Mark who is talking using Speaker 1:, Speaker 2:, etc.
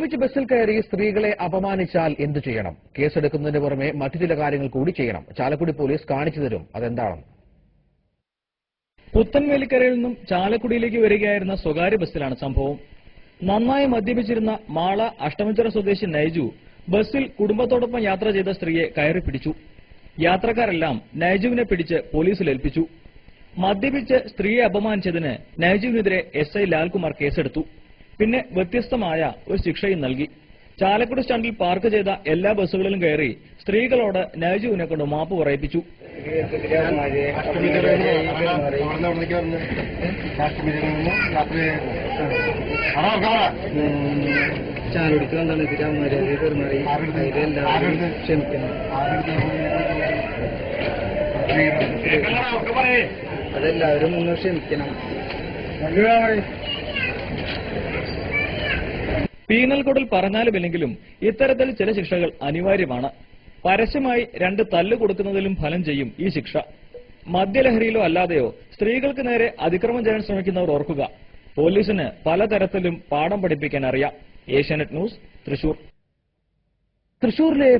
Speaker 1: മദ്യപിച്ച് ബസ്സിൽ കയറി സ്ത്രീകളെ അപമാനിച്ചാൽ എന്തു ചെയ്യണം? കേസെടുക്കുന്നതിന് പുറമെ മറ്റു ചില കാര്യങ്ങൾ കൂടി ചെയ്യണം. ചാലക്കുടി പോലീസ് കാണിച്ചു തരും. അതെന്താണെന്ന്.
Speaker 2: പുത്തൻവേലിക്കരയിൽ നിന്നും ചാലക്കുടിയിലേക്ക് വരികയായിരുന്ന സ്വകാര്യ ബസ്സിലാണ് സംഭവം. നന്നായി മദ്യപിച്ചിരുന്ന മാള അഷ്ടമിച്ചിറ സ്വദേശി നൈജു ബസ്സിൽ കുടുംബത്തോടൊപ്പം യാത്ര ചെയ്ത സ്ത്രീയെ കയറി പിടിച്ചു. യാത്രക്കാരെല്ലാം നൈജുവിനെ പിടിച്ച് പോലീസിൽ ഏൽപ്പിച്ചു. മദ്യപിച്ച് സ്ത്രീയെ അപമാനിച്ചതിന് നൈജുവിനെതിരെ എസ് ഐ ലാൽകുമാർ കേസെടുത്തു. പിന്നെ വ്യത്യസ്തമായ ഒരു ശിക്ഷയും നൽകി. ചാലക്കുടി സ്റ്റാൻഡിൽ പാർക്ക് ചെയ്ത എല്ലാ ബസ്സുകളിലും കയറി സ്ത്രീകളോട് നൈജുവിനെ കൊണ്ട് മാപ്പ് പറയിപ്പിച്ചു.
Speaker 3: ഇതിൽ പെരുമാറി അതിലെല്ലാവരും ക്ഷമിക്കണം. അതെല്ലാവരും ഒന്ന് ക്ഷമിക്കണം.
Speaker 2: പീനൽ കോഡിൽ പറഞ്ഞാലുമില്ലെങ്കിലും ഇത്തരത്തിൽ ചില ശിക്ഷകൾ അനിവാര്യമാണ്. പരസ്യമായി രണ്ട് തല്ല് കൊടുക്കുന്നതിലും ഫലം ചെയ്യും ഈ ശിക്ഷ. മദ്യലഹരിയിലോ അല്ലാതെയോ സ്ത്രീകൾക്ക് നേരെ അതിക്രമം ചെയ്യാൻ ശ്രമിക്കുന്നവർ ഓർക്കുക. പോലീസിന് പലതരത്തിലും പാഠം പഠിപ്പിക്കാൻ അറിയാം. ഏഷ്യാനെറ്റ് ന്യൂസ് തൃശൂർ.
Speaker 1: തൃശൂരിലെ